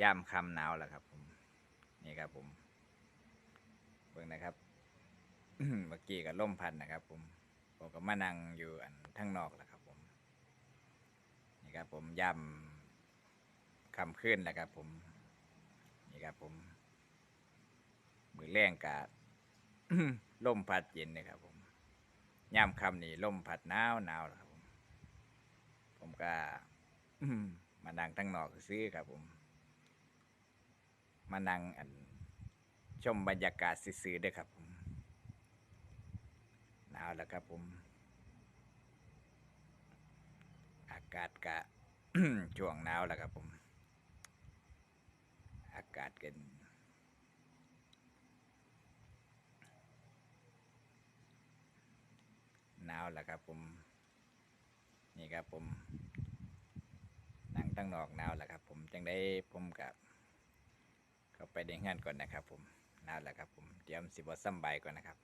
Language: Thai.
ย่ามคำหนาวแหล้วครับผมนี่ครับผมเบิ่งนะครับเมื่อกี้ก็ล่มพัดนะครับ ผมผมก็มานั่งอยู่อันทั้งนอกแหล้วครับ ผม นี่ครับ ผมย่ำคำขึ้นแหล้วครับ ผม นี่ครับ ผม มือแรงกาล่มพัดเย็นนะครับ ผมย่ำคำนี่ล่มพัดหนาวหนาวแล้วครับ ผม ผมก็มานั่งทั้งนอกซื้อครับ ผม มานั่งอันชมบรรยากาศซื่อๆด้วยครับผมหนาวแล้วครับผม อากาศกะช่วงหนาวแล้วครับผม อากาศกันหนาวแล้วครับผม นี่ครับผมนั่งตั้งนอกหนาวแล้วครับผมจังได้ผมกับ ไปในงานก่อนนะครับผมหนาวแล้วครับผมเตรียมสิบวซ้ำใบก่อนนะครับ